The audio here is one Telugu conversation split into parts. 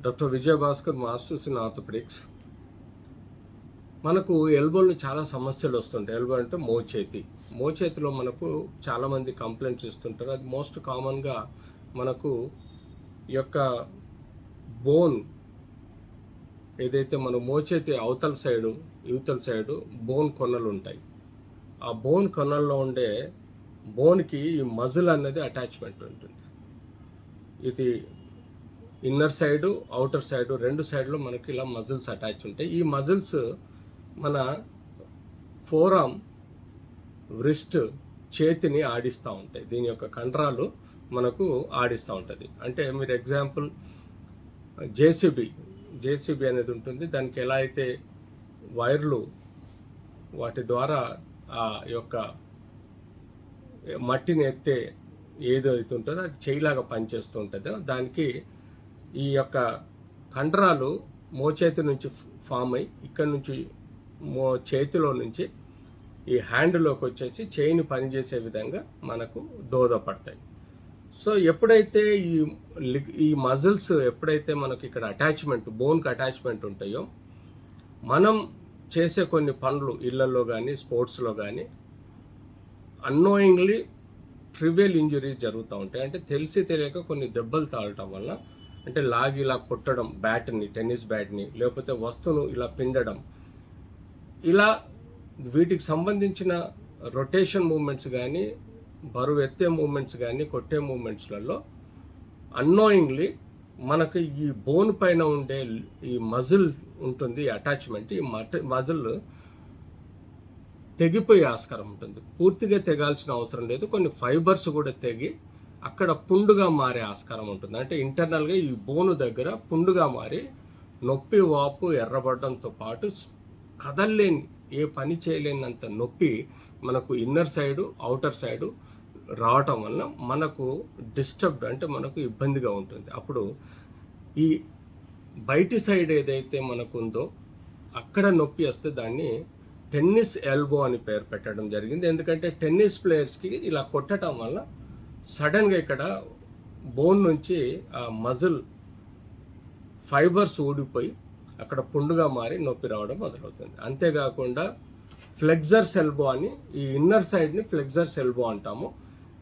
Doctor Vijayabhaskar masters in orthopaedics. మనకు ఎల్బోలు చాలా సమస్యలు వస్తుంటాయి. ఎల్బో అంటే మోచేతి. మోచేతిలో మనకు చాలామంది కంప్లైంట్స్ ఇస్తుంటారు. అది మోస్ట్ కామన్గా మనకు ఈ యొక్క బోన్ ఏదైతే మన మోచేతి అవతల సైడు యువతల సైడు బోన్ కొనలు ఉంటాయి. ఆ బోన్ కొనల్లో ఉండే బోన్కి ఈ మజిల్ అనేది అటాచ్మెంట్ ఉంటుంది. ఇది ఇన్నర్ సైడు అవుటర్ సైడు రెండు సైడ్లో మనకి ఇలా మజిల్స్ అటాచ్ ఉంటాయి. ఈ మజిల్స్ మన ఫోరామ్ వ్రిస్ట్ చేతిని ఆడిస్తూ ఉంటాయి. దీని యొక్క కండరాలు మనకు ఆడిస్తూ ఉంటుంది. అంటే మీరు ఎగ్జాంపుల్ జేసీబీ జేసీబీ అనేది ఉంటుంది. దానికి ఎలా అయితే వైర్లు వాటి ద్వారా ఆ యొక్క మట్టిని ఎత్తే ఏదైతే ఉంటుందో అది చేయిలాగా పనిచేస్తూ ఉంటుందో. దానికి ఈ యొక్క కండరాలు మోచేతి నుంచి ఫామ్ అయ్యి ఇక్కడ నుంచి మో చేతిలో నుంచి ఈ హ్యాండ్లోకి వచ్చేసి చేయిని పనిచేసే విధంగా మనకు దోహదపడతాయి. సో ఎప్పుడైతే ఈ ఈ మజిల్స్ ఎప్పుడైతే మనకి ఇక్కడ అటాచ్మెంట్ బోన్కి అటాచ్మెంట్ ఉంటాయో మనం చేసే కొన్ని పనులు ఇళ్ళలో కానీ స్పోర్ట్స్లో కానీ అన్నోయింగ్లీ ట్రివియల్ ఇంజురీస్ జరుగుతూ ఉంటాయి. అంటే తెలిసి తెలియక కొన్ని దెబ్బలు తాగటం వల్ల అంటే లాగి ఇలా కొట్టడం బ్యాట్ని టెన్నిస్ బ్యాట్ని లేకపోతే వస్తువును ఇలా పిండడం. ఇలా వీటికి సంబంధించిన రొటేషన్ మూమెంట్స్ కానీ బరువు ఎత్తే మూమెంట్స్ కానీ కొట్టే మూమెంట్స్లలో అన్నోయింగ్లీ మనకు ఈ బోన్ పైన ఉండే ఈ మజిల్ ఉంటుంది అటాచ్మెంట్ ఈ మట మజిల్ తెగిపోయే ఆస్కారం ఉంటుంది. పూర్తిగా తెగాల్సిన అవసరం లేదు. కొన్ని ఫైబర్స్ కూడా తెగి అక్కడ పుండుగా మారే ఆస్కారం ఉంటుంది. అంటే ఇంటర్నల్గా ఈ బోను దగ్గర పుండుగా మారి నొప్పి వాపు ఎర్రబడడంతో పాటు కదల్లేని ఏ పని చేయలేనంత నొప్పి మనకు ఇన్నర్ సైడు అవుటర్ సైడు రావటం వల్ల మనకు డిస్టర్బ్డ్ అంటే మనకు ఇబ్బందిగా ఉంటుంది. అప్పుడు ఈ బయటి సైడ్ ఏదైతే మనకు ఉందో అక్కడ నొప్పి వస్తే దాన్ని టెన్నిస్ ఎల్బో అని పేరు పెట్టడం జరిగింది. ఎందుకంటే టెన్నిస్ ప్లేయర్స్కి ఇలా కొట్టడం వల్ల సడన్గా ఇక్కడ బోన్ నుంచి ఆ మజిల్ ఫైబర్స్ ఊడిపోయి అక్కడ పుండుగా మారి నొప్పి రావడం మొదలవుతుంది. అంతేకాకుండా ఫ్లెక్సర్ సెల్బో అని ఈ ఇన్నర్ సైడ్ని ఫ్లెక్జర్ సెల్బో అంటాము.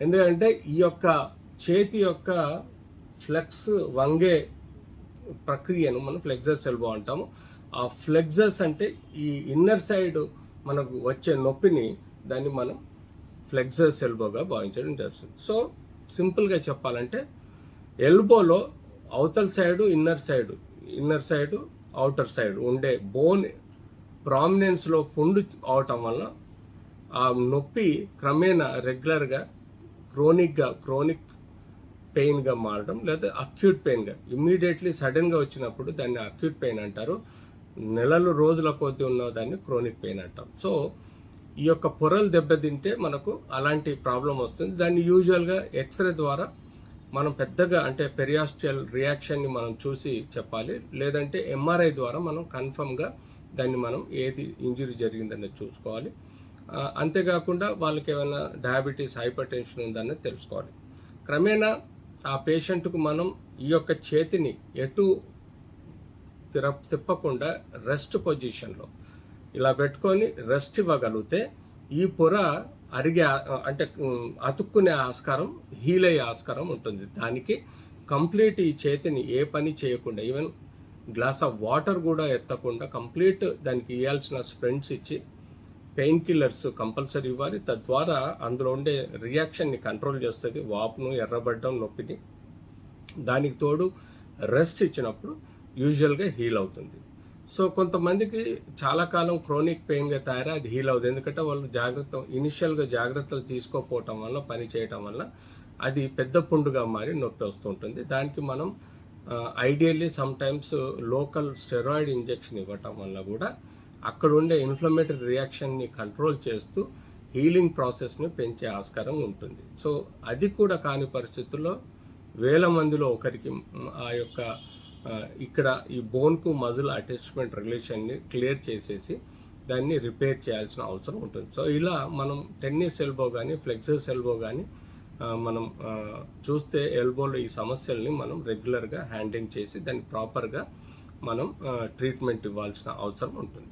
ఎందుకంటే ఈ యొక్క చేతి యొక్క ఫ్లెక్స్ వంగే ప్రక్రియను మనం ఫ్లెక్సర్ సెల్బో అంటాము. ఆ ఫ్లెక్సర్స్ అంటే ఈ ఇన్నర్ సైడ్ మనకు వచ్చే నొప్పిని దాన్ని మనం ఫ్లెక్సర్స్ ఎల్బోగా భావించడం జరుగుతుంది. సో సింపుల్గా చెప్పాలంటే ఎల్బోలో అవతల side inner side inner side outer side ఉండే బోన్ ప్రామినెన్స్లో పుండు అవటం వల్ల ఆ నొప్పి క్రమేణా రెగ్యులర్గా క్రోనిక్గా క్రోనిక్ పెయిన్గా మారడం లేదా అక్యూట్ పెయిన్గా ఇమ్మీడియట్లీ సడన్గా వచ్చినప్పుడు దాన్ని అక్యూట్ పెయిన్ అంటారు. నెలలు రోజుల కొద్దీ ఉన్న దాన్ని క్రోనిక్ పెయిన్ అంటాం. సో ఈ యొక్క పొరలు దెబ్బతింటే మనకు అలాంటి ప్రాబ్లం వస్తుంది. దాన్ని యూజువల్గా ఎక్స్రే ద్వారా మనం పెద్దగా అంటే పెరియాస్టియల్ రియాక్షన్ని మనం చూసి చెప్పాలి. లేదంటే ఎంఆర్ఐ ద్వారా మనం కన్ఫర్మ్గా దాన్ని మనం ఏది ఇంజురీ జరిగిందనేది చూసుకోవాలి. అంతేకాకుండా వాళ్ళకి ఏమైనా డయాబెటీస్ హైపర్ టెన్షన్ ఉందనేది తెలుసుకోవాలి. క్రమేణా ఆ పేషెంట్కు మనం ఈ యొక్క చేతిని ఎటు తిర తిప్పకుండా రెస్ట్ పొజిషన్లో ఇలా పెట్టుకొని రెస్ట్ ఇవ్వగలిగితే ఈ పొర అరిగే అంటే అతుక్కునే ఆస్కారం హీల్ అయ్యే ఆస్కారం ఉంటుంది. దానికి కంప్లీట్ ఈ చేతిని ఏ పని చేయకుండా ఈవెన్ గ్లాస్ ఆఫ్ వాటర్ కూడా ఎత్తకుండా కంప్లీట్ దానికి ఇవ్వాల్సిన స్ప్రెండ్స్ ఇచ్చి పెయిన్ కిల్లర్స్ కంపల్సరీ ఇవ్వాలి. తద్వారా అందులో ఉండే రియాక్షన్ని కంట్రోల్ చేస్తుంది. వాపును ఎర్రబడ్డం నొప్పిని. దానికి తోడు రెస్ట్ ఇచ్చినప్పుడు యూజువల్గా హీల్ అవుతుంది. సో కొంతమందికి చాలా కాలం క్రోనిక్ పెయిన్గా తయారై అది హీల్ అవుతుంది ఎందుకంటే వాళ్ళు జాగ్రత్త ఇనిషియల్గా జాగ్రత్తలు తీసుకోకపోవటం వల్ల పని చేయటం వల్ల అది పెద్ద పుండుగా మారి నొప్పి వస్తుంటుంది దానికి మనం ideally sometimes local steroid injection ఇవ్వటం వల్ల కూడా అక్కడ ఉండే ఇన్ఫ్లమేటరీ రియాక్షన్ని కంట్రోల్ చేస్తూ హీలింగ్ ప్రాసెస్ని పెంచే ఆస్కారం ఉంటుంది. సో అది కూడా కాని పరిస్థితుల్లో వేల మందిలో ఒకరికి ఆ యొక్క ఇక్కడ ఈ బోన్కు మజిల్ అటాచ్మెంట్ రిలేషన్ని క్లియర్ చేసేసి దాన్ని రిపేర్ చేయాల్సిన అవసరం ఉంటుంది. సో ఇలా మనం టెన్నిస్ ఎల్బో కానీ ఫ్లెక్సెస్ ఎల్బో కానీ మనం చూస్తే ఎల్బోలో ఈ సమస్యల్ని మనం రెగ్యులర్గా హ్యాండిల్ చేసి దాన్ని ప్రాపర్గా మనం ట్రీట్మెంట్ ఇవ్వాల్సిన అవసరం ఉంటుంది.